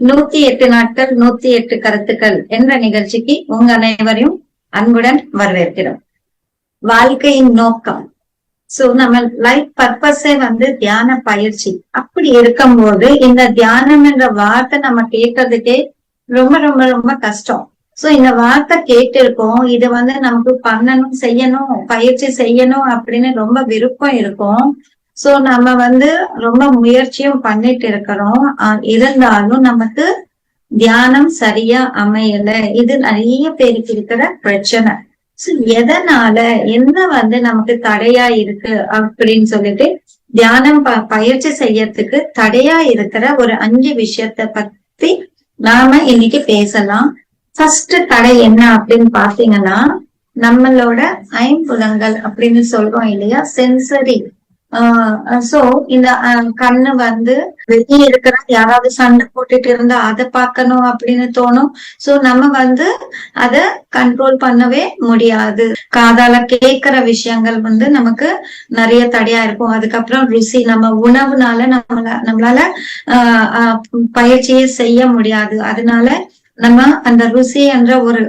நூத்தி எட்டு நாட்கள் நூத்தி எட்டு கருத்துக்கள் என்ற நிகழ்ச்சிக்கு உங்க அனைவரையும் அன்புடன் வரவேற்கிறோம். வாழ்க்கையின் நோக்கம். சோ நம்ம லைஃப் பர்பஸே வந்து தியான பயிற்சி. அப்படி இருக்கும்போது இந்த தியானம் என்ற வார்த்தை நம்ம கேட்கறதுக்கே ரொம்ப ரொம்ப ரொம்ப கஷ்டம். சோ இந்த வார்த்தை கேட்டிருக்கோம். இது வந்து நமக்கு பண்ணணும் செய்யணும் பயிற்சி செய்யணும் அப்படின்னு ரொம்ப விருப்பம் இருக்கும். சோ நம்ம வந்து ரொம்ப முயற்சியும் பண்ணிட்டு இருக்கிறோம். இருந்தாலும் நமக்கு தியானம் சரியா அமையல. இது நிறைய பேருக்கு இருக்கிற பிரச்சனை. சோ எதனால என்ன வந்து நமக்கு தடையா இருக்கு அப்படின்னு சொல்லிட்டு தியானம் ப- பயிற்சி செய்யறதுக்கு தடையா இருக்கிற ஒரு அஞ்சு விஷயத்த பத்தி நாம இன்னைக்கு பேசலாம். ஃபர்ஸ்ட் தடை என்ன அப்படின்னு பாத்தீங்கன்னா நம்மளோட ஐம்புலங்கள் அப்படின்னு சொல்றோம் இல்லையா? சென்சரி சோ இந்த கண்ணு வந்து வெளியே இருக்கிற யாராவது சண்டை போட்டுட்டு இருந்தா அதை பார்க்கணும் அப்படின்னு தோணும். சோ நம்ம வந்து அத கண்ட்ரோல் பண்ணவே முடியாது. காதால கேட்கிற விஷயங்கள் வந்து நமக்கு நிறைய தடையா இருக்கும். அதுக்கப்புறம் ருசி நம்ம உணவுனால நம்மள நம்மளால ஆஹ் ஆஹ் பயிற்சியே செய்ய முடியாது. அதனால நம்ம அந்த ருசி என்ற ஒரு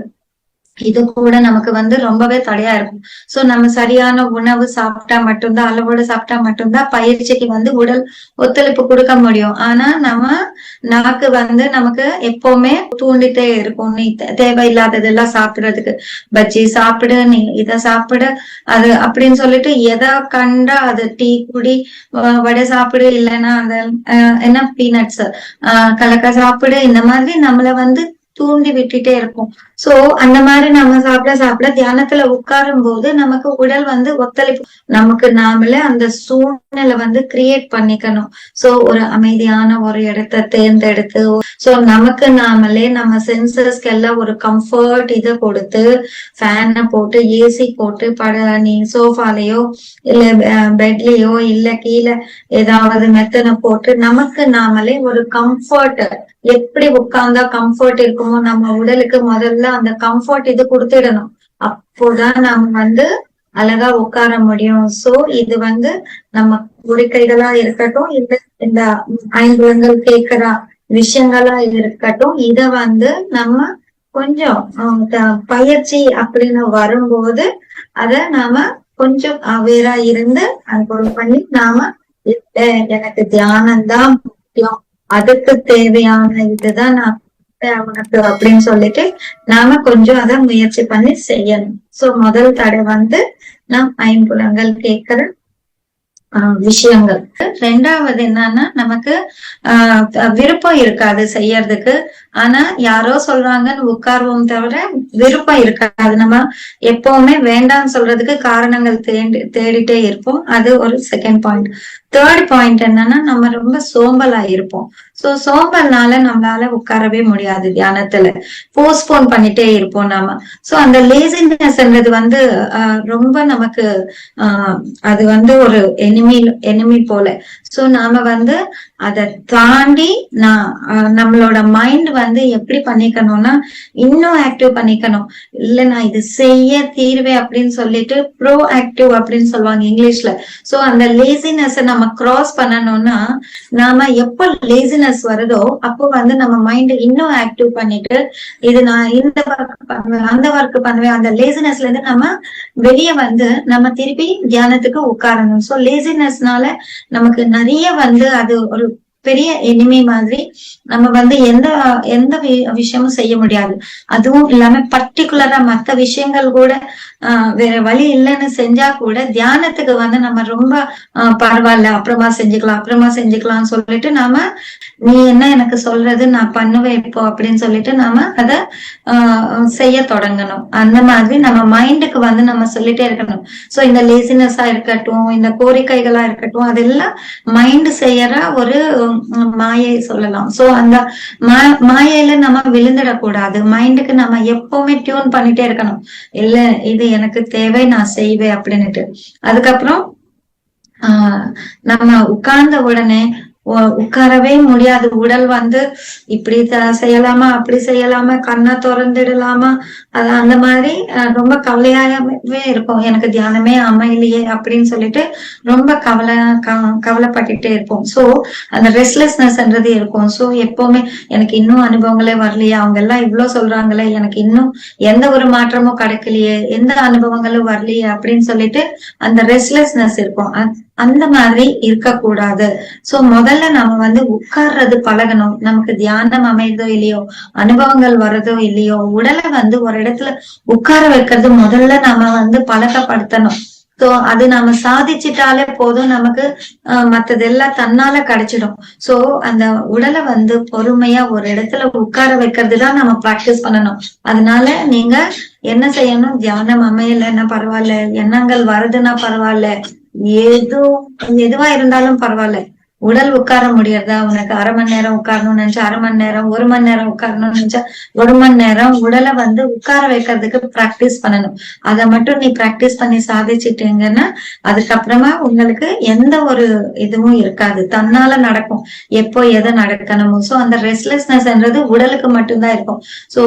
இது கூட நமக்கு வந்து ரொம்பவே தடையா இருக்கும். சோ நம்ம சரியான உணவு சாப்பிட்டா மட்டும்தான் அளவோட சாப்பிட்டா மட்டும்தான் பயிற்சிக்கு வந்து உடல் ஒத்துழைப்பு கொடுக்க முடியும். ஆனா நம்ம நாக்கு வந்து நமக்கு எப்பவுமே தூண்டிட்டே இருக்கும். நீ தே- தேவையில்லாததெல்லாம் சாப்பிடுறதுக்கு. பஜ்ஜி சாப்பிடு நீ இத சாப்பிடு அது அப்படின்னு சொல்லிட்டு எதை கண்டா அது டீ குடி வடை சாப்பிடு இல்லைன்னா அந்த என்ன பீனட்ஸ் கலக்க சாப்பிடு இந்த மாதிரி நம்மள வந்து தூண்டி விட்டுட்டே இருக்கும். சோ அந்த மாதிரி நம்ம சாப்பிட சாப்பிட தியானத்துல உட்காரும் போது நமக்கு உடல் வந்து ஒத்துழைப்பு. நமக்கு நாமளே அந்த சூழ்நிலை வந்து கிரியேட் பண்ணிக்கணும். சோ ஒரு அமைதியான ஒரு இடத்த தேர்ந்தெடுத்து சோ நமக்கு நாமளே நம்ம சென்சர்ஸ்க்கு எல்லாம் ஒரு கம்ஃபர்ட் இதை கொடுத்து ஃபேனை போட்டு ஏசி போட்டு பட நீ சோஃபாலேயோ இல்ல பெட்லயோ இல்ல கீழே ஏதாவது மெத்தனை போட்டு நமக்கு நாமளே ஒரு கம்ஃபர்ட் எப்படி உட்கார்ந்தா கம்ஃபர்ட் இருக்குமோ நம்ம உடலுக்கு முதல்ல அந்த கம்ஃபர்ட் இது கொடுத்துடணும். அப்போதான் நம்ம வந்து அழகா உட்கார முடியும். சோ இது வந்து நம்ம கோரிக்கைகளா இருக்கட்டும் இல்ல இந்த ஐம்புலங்கள் கேட்கிற விஷயங்களா இருக்கட்டும் இத வந்து நம்ம கொஞ்சம் பயிற்சி அப்படின்னு வரும்போது அத நாம கொஞ்சம் அவேரா இருந்து கண்ட்ரோல் பண்ணி நாம எனக்கு தியானம் தான் முக்கியம். அதுக்கு தேவையான இதுதான் நான் உனக்கு அப்படின்னு சொல்லிட்டு நாம கொஞ்சம் அத முயற்சி பண்ணி செய்யணும். சோ முதல் தடை வந்து நாம் ஐம்புலங்கள் கேட்கிற ஆஹ் விஷயங்கள். ரெண்டாவது என்னன்னா நமக்கு ஆஹ் விருப்பம் இருக்காது செய்யறதுக்கு. ஆனா யாரோ சொல்றாங்கன்னு உட்கார்வோம் தவிர விருப்பம் இருக்காது. நம்ம எப்பவுமே வேண்டாம்னு சொல்றதுக்கு காரணங்கள் தேடி தேடிட்டே இருப்போம். அது ஒரு செகண்ட் பாயிண்ட் தேர்ட் பாயிண்ட் என்னன்னா நம்ம ரொம்ப சோம்பலா இருப்போம். சோ சோம்பல்னால நம்மளால உட்காரவே முடியாது தியானத்துல. போஸ்ட்போன் பண்ணிட்டே இருப்போம் நாம. சோ அந்த லேசினஸ்ன்றது வந்து ஆஹ் ரொம்ப நமக்கு ஆஹ் அது வந்து ஒரு எனிமி எனிமி போல. சோ நாம வந்து அதை தாண்டி நான் நம்மளோட மைண்ட் வந்து எப்படி பண்ணிக்கணும்னா இன்னும் ஆக்டிவ் பண்ணிக்கணும். இல்ல நான் இது செய்ய தீர்வே அப்படின்னு சொல்லிட்டு ப்ரோ ஆக்டிவ் அப்படின்னு சொல்லுவாங்க இங்கிலீஷ்ல. சோ அந்த லேசினஸ் நம்ம கிராஸ் பண்ணணும்னா நாம எப்ப லேசினஸ் வருதோ அப்போ வந்து நம்ம மைண்ட் இன்னும் ஆக்டிவ் பண்ணிட்டு இது நான் இந்த ஒர்க் பண்ணுவேன் அந்த ஒர்க் பண்ணுவேன் அந்த லேசினஸ்ல இருந்து நம்ம வெளியே வந்து நம்ம திருப்பி தியானத்துக்கு உட்காரணும். சோ லேசினஸ்னால நமக்கு நிறைய வந்து அது ஒரு பெரிய எனிமி மாதிரி நம்ம வந்து எந்த எந்த வி- விஷயமும் செய்ய முடியாது. அதுவும் இல்லாம பர்டிகுலரா மத்த விஷயங்கள் கூட ஆஹ் வேற வழி இல்லைன்னு செஞ்சா கூட தியானத்துக்கு வந்து நம்ம ரொம்ப ஆஹ் பரவாயில்ல அப்புறமா செஞ்சுக்கலாம் அப்புறமா செஞ்சுக்கலாம்னு சொல்லிட்டு நாம நீ என்ன எனக்கு சொல்றது நான் பண்ணுவேன் இப்போ அப்படின்னு சொல்லிட்டு நாம அத ஆஹ் செய்ய தொடங்கணும். அந்த மாதிரி நம்ம மைண்டுக்கு வந்து நம்ம சொல்லிட்டே இருக்கணும். சோ இந்த லேசினஸா இருக்கட்டும் இந்த கோரிக்கைகளா இருக்கட்டும் அதெல்லாம் மைண்ட் செய்யற ஒரு உம், மாயை சொல்லலாம். சோ அந்த மா- மாயையில நம்ம விழுந்துடக்கூடாது. மைண்டுக்கு நம்ம எப்பவுமே டியூன் பண்ணிட்டே இருக்கணும். இல்ல இது எனக்கு தேவை நான் செய்வேன் அப்படின்னுட்டு. அதுக்கப்புறம் ஆஹ் நம்ம உட்கார்ந்த உடனே உட்காரவே முடியாது. உடல் வந்து இப்படி செய்யலாமா அப்படி செய்யலாமா கண்ணை திறந்துடலாமா அது அந்த மாதிரி ரொம்ப கவலையாகவே இருக்கும். எனக்கு தியானமே அமையலையே அப்படின்னு சொல்லிட்டு ரொம்ப கவலை க- கவலைப்பட்டுட்டே இருப்போம். சோ அந்த ரெஸ்ட்லெஸ்னஸ்ன்றது இருக்கும். சோ எப்பவுமே எனக்கு இன்னும் அனுபவங்களே வரலையே. அவங்க எல்லாம் இவ்வளோ சொல்றாங்களே எனக்கு இன்னும் எந்த ஒரு மாற்றமும் கிடைக்கலையே எந்த அனுபவங்களும் வரலையே அப்படின்னு சொல்லிட்டு அந்த ரெஸ்ட்லெஸ்னஸ் இருக்கும். அந்த மாதிரி இருக்கக்கூடாது. சோ முதல்ல நம்ம வந்து உட்கார்றது பழகணும். நமக்கு தியானம் அமைதோ இல்லையோ அனுபவங்கள் வரதோ இல்லையோ உடலை வந்து ஒரு இடத்துல உட்கார வைக்கிறது முதல்ல நம்ம வந்து பழக்கப்படுத்தணும். சோ அது நாம சாதிச்சிட்டாலே போதும் நமக்கு அஹ், மத்ததெல்லாம் தன்னால கிடைச்சிடும். சோ அந்த உடலை வந்து பொறுமையா ஒரு இடத்துல உட்கார வைக்கிறது தான் நம்ம பிராக்டிஸ் பண்ணணும். அதனால நீங்க என்ன செய்யணும்? தியானம் அமையலைன்னா பரவாயில்ல. எண்ணங்கள் வருதுன்னா பரவாயில்ல. ஏதோ எதுவா இருந்தாலும் பரவாயில்ல. உடல் உட்கார முடியறதா? உனக்கு அரை மணி நேரம் உட்காரணும்னு நினைச்சா அரை மணி நேரம் ஒரு மணி நேரம் உட்காரணும்னு நினைச்சா ஒரு மணி நேரம் உடலை வந்து உட்கார வைக்கிறதுக்கு பிராக்டிஸ் பண்ணணும். அதை மட்டும் நீ பிராக்டிஸ் பண்ணி சாதிச்சிட்டீங்கன்னா அதுக்கப்புறமா உங்களுக்கு எந்த ஒரு இதுவும் இருக்காது. தன்னால நடக்கும். எப்போ எதை நடக்கணுமோ. சோ அந்த ரெஸ்ட்லெஸ்னஸ்ன்றது உடலுக்கு மட்டும்தான் இருக்கும். சோ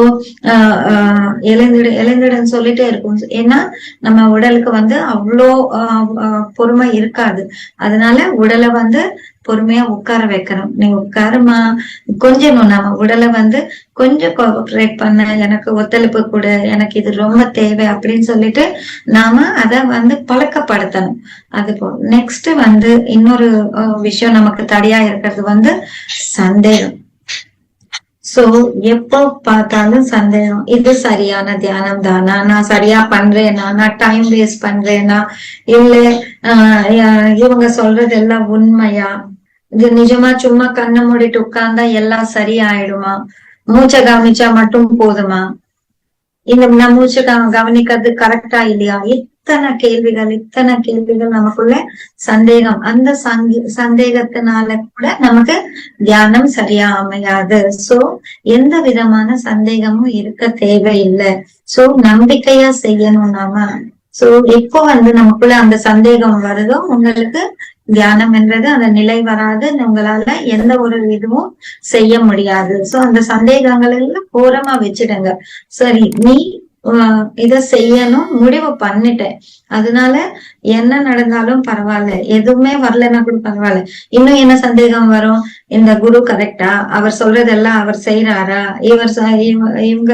எழுந்திடு எழுந்திடுன்னு சொல்லிட்டே இருக்கும். ஏன்னா நம்ம உடலுக்கு வந்து அவ்வளோ ஆஹ், பொறுமை இருக்காது. அதனால உடலை வந்து பொறுமையா உட்கார வைக்கணும். நீ உட்காருமா கொஞ்சமும் நம்ம உடலை வந்து கொஞ்சம் கோஆபரேட் பண்ண. எனக்கு ஒத்துழைப்பு கொடு. எனக்கு இது ரொம்ப தேவை அப்படின்னு சொல்லிட்டு நாம அத வந்து பழக்கப்படுத்தணும். அது போ நெக்ஸ்ட் வந்து இன்னொரு விஷயம் நமக்கு தடையா இருக்கிறது வந்து சந்தேகம். சோ எப்போ பார்த்தாலும் சந்தேகம் இது சரியான தியானம் தானா நான் சரியா பண்றேனா? நான் டைம் வேஸ்ட் பண்றேனா? இல்ல ஆஹ் இவங்க சொல்றது எல்லாம் உண்மையா? இது நிஜமா சும்மா கண்ணை மூடிட்டு உட்கார்ந்தா எல்லாம் சரியாயிடுமா? மூச்சை கவனிச்சா மட்டும் போதுமா? இந்த நான் மூச்சை கவனிக்கிறது கரெக்டா இல்லையா? இத்தனை கேள்விகள் இத்தனை கேள்விகள் நமக்குள்ள சந்தேகம். அந்த சந்தேகத்தினால கூட நமக்கு தியானம் சரியா அமையாது. சோ எந்த விதமான சந்தேகமும் இருக்க தேவையில்லை. சோ நம்பிக்கையா செய்யணும் நாம. சோ எப்போ வந்து நமக்குள்ள அந்த சந்தேகம் வருதோ உங்களுக்கு தியானம் என்றது அந்த நிலை வராது. உங்களால எந்த ஒரு இதுவும் செய்ய முடியாது. சோ அந்த சந்தேகங்கள் எல்லாம் ஓரமா வச்சிடுங்க. சரி நீ இத செய்யணும் முடிவு பண்ணிட்டேன். அதனால என்ன நடந்தாலும் பரவாயில்ல. எதுவுமே வரலைன்னா கூட பரவாயில்ல. இன்னும் என்ன சந்தேகம் வரும்? இந்த குரு கரெக்டா அவர் சொல்றதெல்லாம் அவர் செய்யறாரா இவர் இவங்க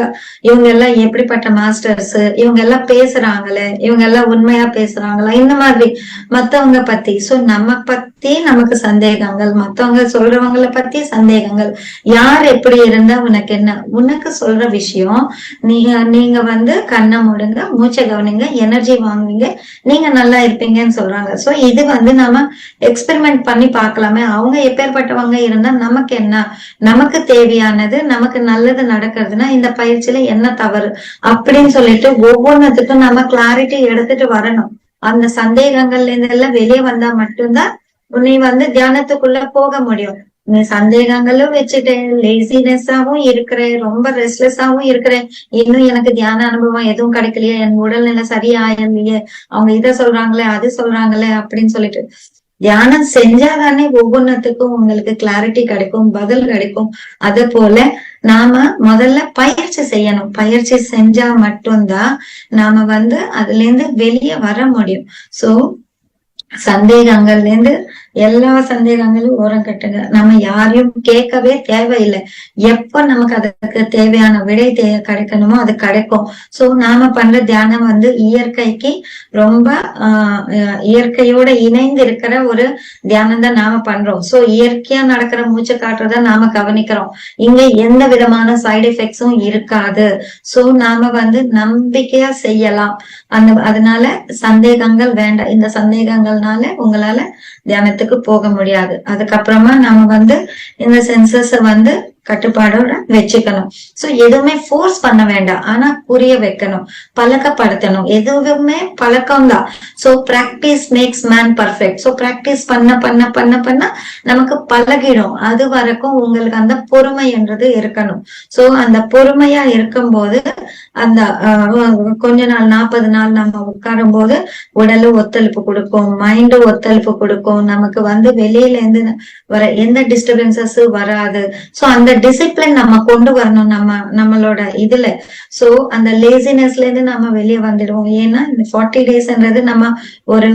இவங்க எல்லாம் எப்படிப்பட்ட மாஸ்டர்ஸ் இவங்க எல்லாம் பேசுறாங்களே? இவங்க எல்லாம் உண்மையா பேசுறாங்களா? இந்த மாதிரி மத்தவங்க பத்தி. சோ நம்ம பத்தி நமக்கு சந்தேகங்கள் மத்தவங்க சொல்றவங்கள பத்தி சந்தேகங்கள். யார் எப்படி இருந்தா உனக்கு என்ன? உனக்கு சொல்ற விஷயம் நீங்க நீங்க வந்து கண்ணை முடுங்க மூச்சை கவனிங்க எனர்ஜி வாங்குவீங்க நீங்க நல்லா இருப்பீங்கன்னு சொல்றாங்க. சோ இது வந்து நாம எக்ஸ்பெரிமெண்ட் பண்ணி பார்க்கலாமே. அவங்க எப்பேற்பட்டவங்க இருந்தா நமக்கு என்ன? நமக்கு தேவையானது நமக்கு நல்லது நடக்கிறதுனா இந்த பயிற்சியில என்ன தவறு? அப்படின்னு சொல்லிட்டு ஒவ்வொன்றத்துக்கும் நம்ம கிளாரிட்டி எடுத்துட்டு வரணும். அந்த சந்தேகங்கள்ல இருந்து எல்லாம் வெளியே வந்தா மட்டும்தான் நீ வந்து தியானத்துக்குள்ள போக முடியும். நீ சந்தேகங்களும் வச்சுட்டேன் லேசினஸாவும் இருக்கிற ரொம்ப ரெஸ்ட்லெஸ்ஸாவும் இருக்கிறேன். இன்னும் எனக்கு தியான அனுபவம் எதுவும் கிடைக்கலையே என் உடல்நிலை சரியாயிரலையே அவங்க இத சொல்றாங்களே அது சொல்றாங்களே அப்படின்னு சொல்லிட்டு தியானம் செஞ்சாதானே ஒவ்வொன்றத்துக்கும் உங்களுக்கு கிளாரிட்டி கிடைக்கும் பதில் கிடைக்கும். அதே போல நாம முதல்ல பயிற்சி செய்யணும். பயிற்சி செஞ்சா மட்டும்தான் நாம வந்து அதுல இருந்து வெளியே வர முடியும். சோ சந்தேகங்கள்ல இருந்து எல்லா சந்தேகங்களும் ஓரம் கட்டுங்க. நம்ம யாரையும் கேட்கவே தேவையில்லை. எப்ப நமக்கு அதுக்கு தேவையான விடை தே கிடைக்கணுமோ அது கிடைக்கும். சோ நாம பண்ற தியானம் வந்து இயற்கைக்கு ரொம்ப ஆஹ் இயற்கையோட இணைந்து இருக்கிற ஒரு தியானம் தான் நாம பண்றோம். சோ இயற்கையா நடக்கிற மூச்சு காட்டுறத நாம கவனிக்கிறோம். இங்க எந்த விதமான சைடு எஃபெக்ட்ஸும் இருக்காது. சோ நாம வந்து நம்பிக்கையா செய்யலாம். அந்த அதனால சந்தேகங்கள் வேண்டாம். இந்த சந்தேகங்கள்னால உங்களால தியானத்துக்கு போக முடியாது. அதுக்கப்புறமா நம்ம வந்து இந்த சென்சஸ வந்து கட்டுப்பாடோட வச்சுக்கணும். சோ எதுவுமே ஃபோர்ஸ் பண்ண வேண்டாம். ஆனா புரிய வைக்கணும். பழக்கப்படுத்தணும். எதுவுமே பழக்கம் தான் so practice makes man perfect so practice பண்ண பண்ண பண்ண பண்ண நமக்கு பழகிடும். அது வரைக்கும் உங்களுக்கு அந்த பொறுமை என்றது இருக்கணும். சோ அந்த பொறுமையா இருக்கும்போது அந்த கொஞ்ச நாள் நாற்பது நாள் நம்ம உட்காரும் போது உடலு ஒத்துழைப்பு கொடுக்கும் மைண்டு ஒத்துழைப்பு கொடுக்கும். நமக்கு வந்து வெளியில இருந்து வர எந்த டிஸ்டர்பன்சஸ் வராது. சோ அந்த டிசிப்ளின் நம்ம கொண்டு வரணும் நம்ம நம்மளோட இதுல. சோ அந்த லேசினஸ்ல இருந்து நம்ம வெளியே வந்துடுவோம். ஏன்னா இந்த ஃபார்ட்டி டேஸ்ன்றது நம்ம ஒரு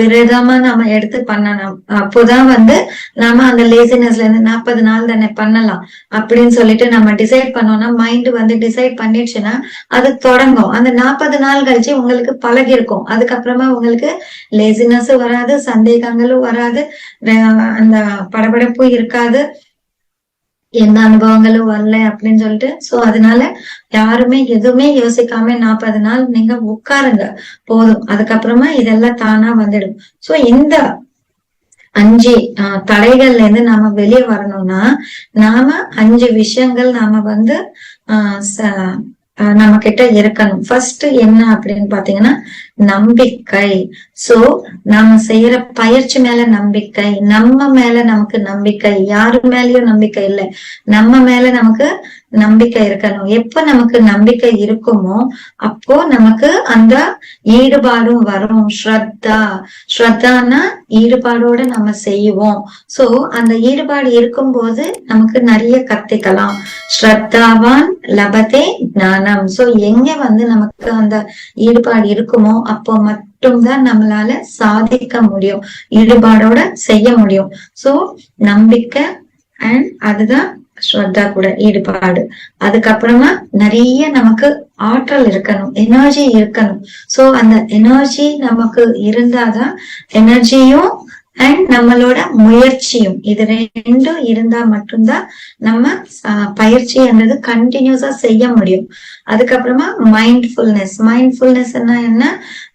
விரதமா நம்ம எடுத்து பண்ணணும். அப்போதான் வந்து நாம அந்த லேசினஸ்ல இருந்து நாற்பது நாள் தானே பண்ணலாம். அப்படின்னு சொல்லிட்டு நம்ம டிசைட் பண்ணோம்னா மைண்ட் வந்து டிசைட் பண்ணிடுச்சுன்னா அது தொடங்கும். அந்த நாற்பது நாள் கழிச்சு உங்களுக்கு பழகி இருக்கும் அதுக்கப்புறமா உங்களுக்கு லேசினஸும் வராது சந்தேகங்களும் வராது. அந்த படபடப்பும் இருக்காது. எந்த அனுபவங்களும் வரல அப்படின்னு சொல்லிட்டு சோ அதனால யாருமே எதுவுமே யோசிக்காம நாற்பது நாள் நீங்க உட்காருங்க போதும். அதுக்கப்புறமா இதெல்லாம் தானா வந்துடும். சோ இந்த அஞ்சு ஆஹ் தடைகள்ல இருந்து நாம வெளியே வரணும்னா நாம அஞ்சு விஷயங்கள் நாம வந்து ஆஹ் ச- ஆஹ் நம்ம கிட்ட இருக்கணும். ஃபர்ஸ்ட் என்ன அப்படின்னு பாத்தீங்கன்னா நம்பிக்கை. சோ நாம செய்யற பயிற்சி மேல நம்பிக்கை. நம்ம மேல நமக்கு நம்பிக்கை. யாரு மேலயும் நம்பிக்கை இல்லை. நம்ம மேல நமக்கு நம்பிக்கை இருக்கணும். எப்ப நமக்கு நம்பிக்கை இருக்குமோ அப்போ நமக்கு அந்த ஈடுபாடும் வரும். ஸ்ரத்தா. ஸ்ரத்தானா ஈடுபாடோட நம்ம செய்வோம். சோ அந்த ஈடுபாடு இருக்கும்போது நமக்கு நிறைய கத்துக்கலாம். ஸ்ரத்தாவான் லபதே ஞானம். சோ எங்க வந்து நமக்கு அந்த ஈடுபாடு இருக்குமோ அப்போ மட்டும்தான் நம்மளால சாதிக்க முடியும் ஈடுபாடோட செய்ய முடியும். சோ நம்பிக்கை அண்ட் அதுதான் ஸ்ரத்தா கூட ஈடுபாடு. அதுக்கப்புறமா நிறைய நமக்கு ஆற்றல் இருக்கணும் எனர்ஜி இருக்கணும். சோ அந்த எனர்ஜி நமக்கு இருந்தாதான் எனர்ஜியும் அண்ட் நம்மளோட முயற்சியும் இது ரெண்டும் இருந்தா மட்டும்தான் நம்ம பயிற்சி என்றது கண்டினியூஸா செய்ய முடியும். அதுக்கப்புறமா மைண்ட்ஃபுல்னஸ் மைண்ட்ஃபுல்னஸ் என்ன?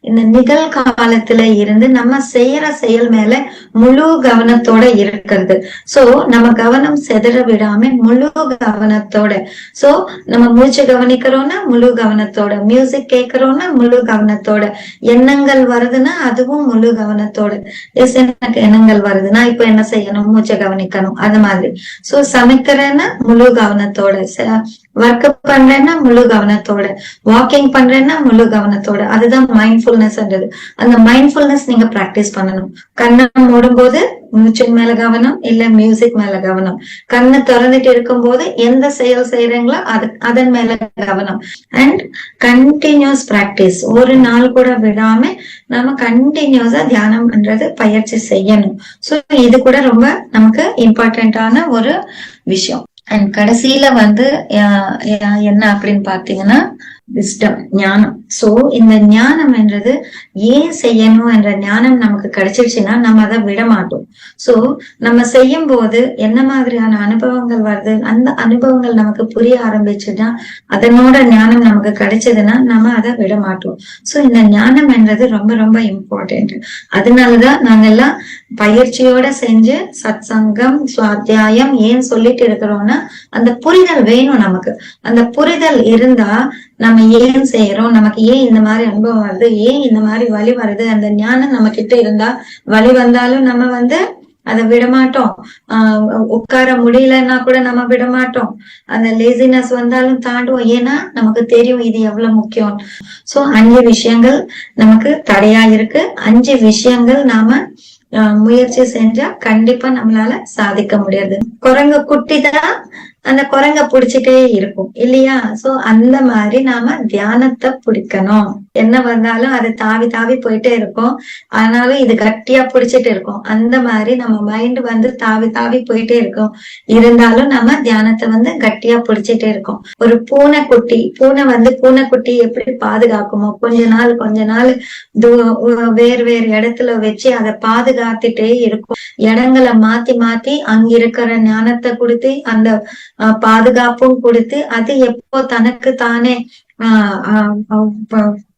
இந்த நிகழ்காலத்துல இருந்து நம்ம செய்யற செயல் மேல முழு கவனத்தோட இருக்கிறது. சோ நம்ம கவனம் செதற விடாம முழு கவனத்தோட. சோ நம்ம மூச்சு கவனிக்கிறோம்னா முழு கவனத்தோட. மியூசிக் கேட்கிறோம்னா முழு கவனத்தோட. எண்ணங்கள் வருதுன்னா அதுவும் முழு கவனத்தோட. எஸ் எனக்கு எண்ணங்கள் வருதுன்னா இப்ப என்ன செய்யணும்? மூச்சை கவனிக்கணும். அது மாதிரி. சோ சமைக்கிறேன்னா முழு கவனத்தோட ஒர்க் பண்றேன்னா முழு கவனத்தோட. வாக்கிங் பண்றேன்னா முழு கவனத்தோட. அதுதான் மைண்ட்ஃபுல்னஸ்ன்றது அந்த மைண்ட்ஃபுல்னஸ் நீங்க பிராக்டிஸ் பண்ணணும். கண்ணை மூடும்போது மூச்சின் மேல கவனம் இல்ல மியூசிக் மேல கவனம். கண்ணு திறந்துட்டு இருக்கும்போது எந்த செயல் செய்யறீங்களோ அது அதன் மேல கவனம். அண்ட் கண்டினியூஸ் பிராக்டிஸ் ஒரு நாள் கூட விடாம நம்ம கண்டினியூஸா தியானம் பண்றது பயிற்சி செய்யணும். சோ இது கூட ரொம்ப நமக்கு இம்பார்ட்டன்டான ஒரு விஷயம். அண்ட் கடைசியில வந்து என்ன அப்படின்னு பாத்தீங்கன்னா விஸ்டம் ஞானம். சோ இந்த ஞானம் என்றது ஏன் செய்யணும் என்ற ஞானம் நமக்கு கிடைச்சிருச்சுன்னா நம்ம அதை விட மாட்டோம் சோ நம்ம செய்யும் போது என்ன மாதிரியான அனுபவங்கள் வருது? அந்த அனுபவங்கள் நமக்கு புரிய ஆரம்பிச்சுன்னா அதனோட ஞானம் நமக்கு கிடைச்சதுன்னா நம்ம அதை விட மாட்டோம் சோ இந்த ஞானம் என்றது ரொம்ப ரொம்ப இம்பார்ட்டன்ட் அதனாலதான் நாங்க எல்லாம் பயிற்சியோட செஞ்சு சத் சங்கம் சுவாத்தியாயம் ஏன் சொல்லிட்டு இருக்கிறோம்னா அந்த புரிதல் வேணும் நமக்கு. அந்த புரிதல் இருந்தா நம்ம ஏன் செய்யறோம் நமக்கு ஏன் இந்த மாதிரி அனுபவம் வருது? ஏன் இந்த மாதிரி வழி வருது? அந்த ஞானம் நம்ம கிட்ட இருந்தா வழி வந்தாலும் நம்ம வந்து அதை விடமாட்டோம். ஆஹ் உட்கார முடியலன்னா கூட நம்ம விடமாட்டோம். அந்த லேசினஸ் வந்தாலும் தாண்டுவோம். ஏன்னா நமக்கு தெரியும் இது எவ்வளவு முக்கியம். சோ அஞ்சு விஷயங்கள் நமக்கு தடையா இருக்கு. அஞ்சு விஷயங்கள் நாம முயற்சி செஞ்சா கண்டிப்பா நம்மளால சாதிக்க முடியாது. குரங்கு குட்டி தான் அந்த குரங்க புடிச்சிட்டே இருக்கும் இல்லையா? சோ அந்த மாதிரி நாம தியானத்தை பிடிக்கணும். என்ன வந்தாலும் அது தாவி தாவி போயிட்டே இருக்கும். ஆனாலும் இது கட்டியா புடிச்சிட்டு இருக்கும். அந்த மாதிரி நம்ம மைண்ட் வந்து தாவி தாவி போயிட்டே இருக்கும். இருந்தாலும் நம்ம தியானத்தை வந்து கட்டியா புடிச்சிட்டே இருக்கும். ஒரு பூனைக்குட்டி பூனை வந்து பூனைக்குட்டி எப்படி பாதுகாக்குமோ கொஞ்ச நாள் கொஞ்ச நாள் தூ- வேறு வேறு இடத்துல வச்சு அதை பாதுகாத்துட்டே இருக்கும். இடங்களை மாத்தி மாத்தி அங்க இருக்கிற ஞானத்தை கொடுத்து அந்த பாதுகாப்பும் கொடுத்து அது எப்போ தனக்கு தானே ஆஹ்,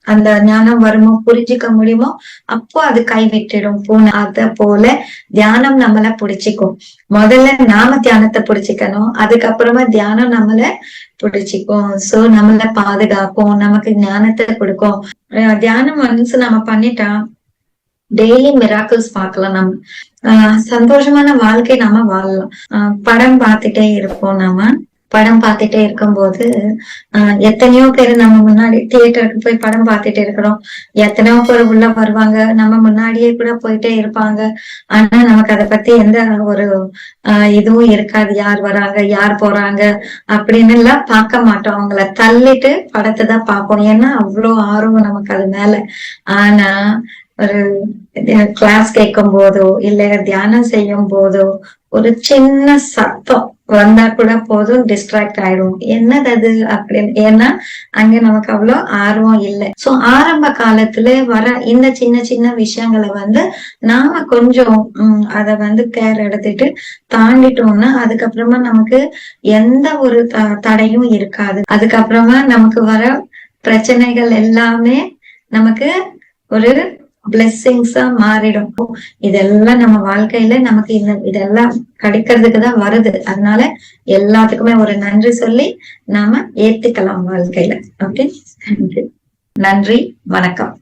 அந்த ஞானம் வருமோ புரிஞ்சுக்க முடியுமோ அப்போ அது கைவிட்டுடும். பூனை அத போல தியானம் நம்மள புடிச்சிக்கும். முதல்ல நாம தியானத்தை புடிச்சிக்கணும். அதுக்கப்புறமா தியானம் நம்மள பிடிச்சிக்கும். சோ நம்மள பாதுகாக்கும். நமக்கு ஞானத்தை கொடுக்கும். அஹ் தியானம் மனசு நம்ம பண்ணிட்டா டெய்லி மிராக்கிள்ஸ் பார்க்கலாம் நம்ம. ஆஹ் சந்தோஷமான வாழ்க்கை நாம வாழலாம். ஆஹ் படம் பார்த்துட்டே இருப்போம் நாம. படம் பார்த்துட்டே இருக்கும்போது ஆஹ் எத்தனையோ பேர் நம்ம முன்னாடி தியேட்டருக்கு போய் படம் பார்த்துட்டு இருக்கிறோம். எத்தனையோ பேர் உள்ள வருவாங்க. நம்ம முன்னாடியே கூட போயிட்டே இருப்பாங்க. ஆனா நமக்கு அதை பத்தி எந்த ஒரு ஆஹ் இதுவும் இருக்காது. யார் வராங்க யார் போறாங்க அப்படின்னு எல்லாம் பார்க்க மாட்டோம். அவங்கள தள்ளிட்டு படத்தை தான் பார்ப்போம். ஏன்னா அவ்வளோ ஆர்வம் நமக்கு அது மேல. ஆனா ஒரு கிளாஸ் கேட்கும் போதோ இல்ல தியானம் செய்யும் போதோ ஒரு சின்ன சத்தம் வந்தா கூட போதும் டிஸ்ட்ராக்ட் ஆயிடும் என்னது அது அப்படின்னு? ஏன்னா அங்க நமக்கு அவ்வளவு ஆர்வம் இல்லை. சோ ஆரம்ப காலத்துல வர இந்த சின்ன சின்ன விஷயங்களை வந்து நாம கொஞ்சம் உம் அத வந்து கேர் எடுத்துட்டு தாண்டிட்டோம்னா அதுக்கப்புறமா நமக்கு எந்த ஒரு த- தடையும் இருக்காது. அதுக்கப்புறமா நமக்கு வர பிரச்சனைகள் எல்லாமே நமக்கு ஒரு பிளெஸ்ஸிங்ஸா மாறிடும் இதெல்லாம் நம்ம வாழ்க்கையில நமக்கு இந்த இதெல்லாம் கிடைக்கிறதுக்கு தான் வருது. அதனால எல்லாத்துக்குமே ஒரு நன்றி சொல்லி நாம ஏத்துக்கலாம் வாழ்க்கையில. ஓகே நன்றி வணக்கம்.